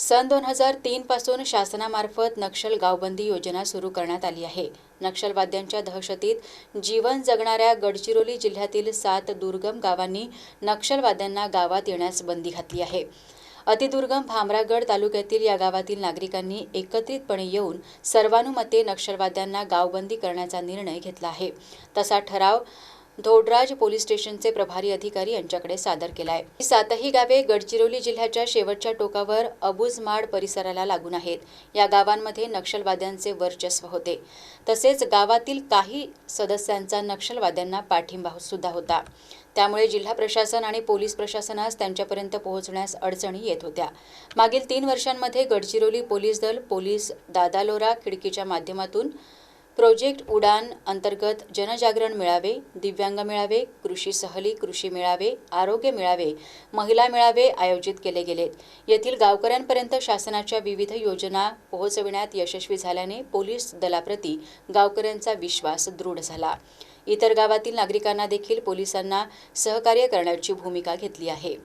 सन दोन हजार तीनपासून शासनामार्फत नक्षल गावबंदी योजना सुरू करण्यात आली आहे. नक्षलवाद्यांच्या दहशतीत जीवन जगणाऱ्या गडचिरोली जिल्ह्यातील सात दुर्गम गावांनी नक्षलवाद्यांना गावात येण्यास बंदी घातली आहे. अतिदुर्गम भामरागड तालुक्यातील या गावातील नागरिकांनी एकत्रितपणे येऊन सर्वानुमते नक्षलवाद्यांना गावबंदी करण्याचा निर्णय घेतला आहे. तसा ठराव धोडराज पोलीस स्टेशनचे प्रभारी अधिकारी यांच्याकडे सादर केला आहे ही सातही गावे गडचिरोली जिल्ह्याच्या शेवटच्या टोकावर अबुजमाड परिसराला लागून आहेत. या गावांमध्ये नक्षलवाद्यांचे वर्चस्व होते. तसेच गावातील काही सदस्यांचा नक्षलवाद्यांना पाठिंबा सुद्धा होता. त्यामुळे जिल्हा प्रशासन आणि पोलीस प्रशासनास त्यांच्यापर्यंत पोहोचण्यास अडचणी येत होत्या. मागील तीन वर्षांमध्ये गडचिरोली पोलीस दल पोलीस दादालोरा खिडकीच्या माध्यमातून प्रोजेक्ट उडान अंतर्गत जनजागरण मेळावे दिव्यांग मेळावे कृषी सहली कृषी मेळावे आरोग्य मेळावे महिला मेळावे आयोजित केले गेलेत येथील गावकऱ्यांपर्यंत शासनाच्या विविध योजना पोहोचविण्यात यशस्वी झाल्याने पोलीस दलाप्रती गावकऱ्यांचा विश्वास दृढ झाला. इतर गावातील नागरिकांना देखील पोलिसांना सहकार्य करण्याची भूमिका घेतली आहे.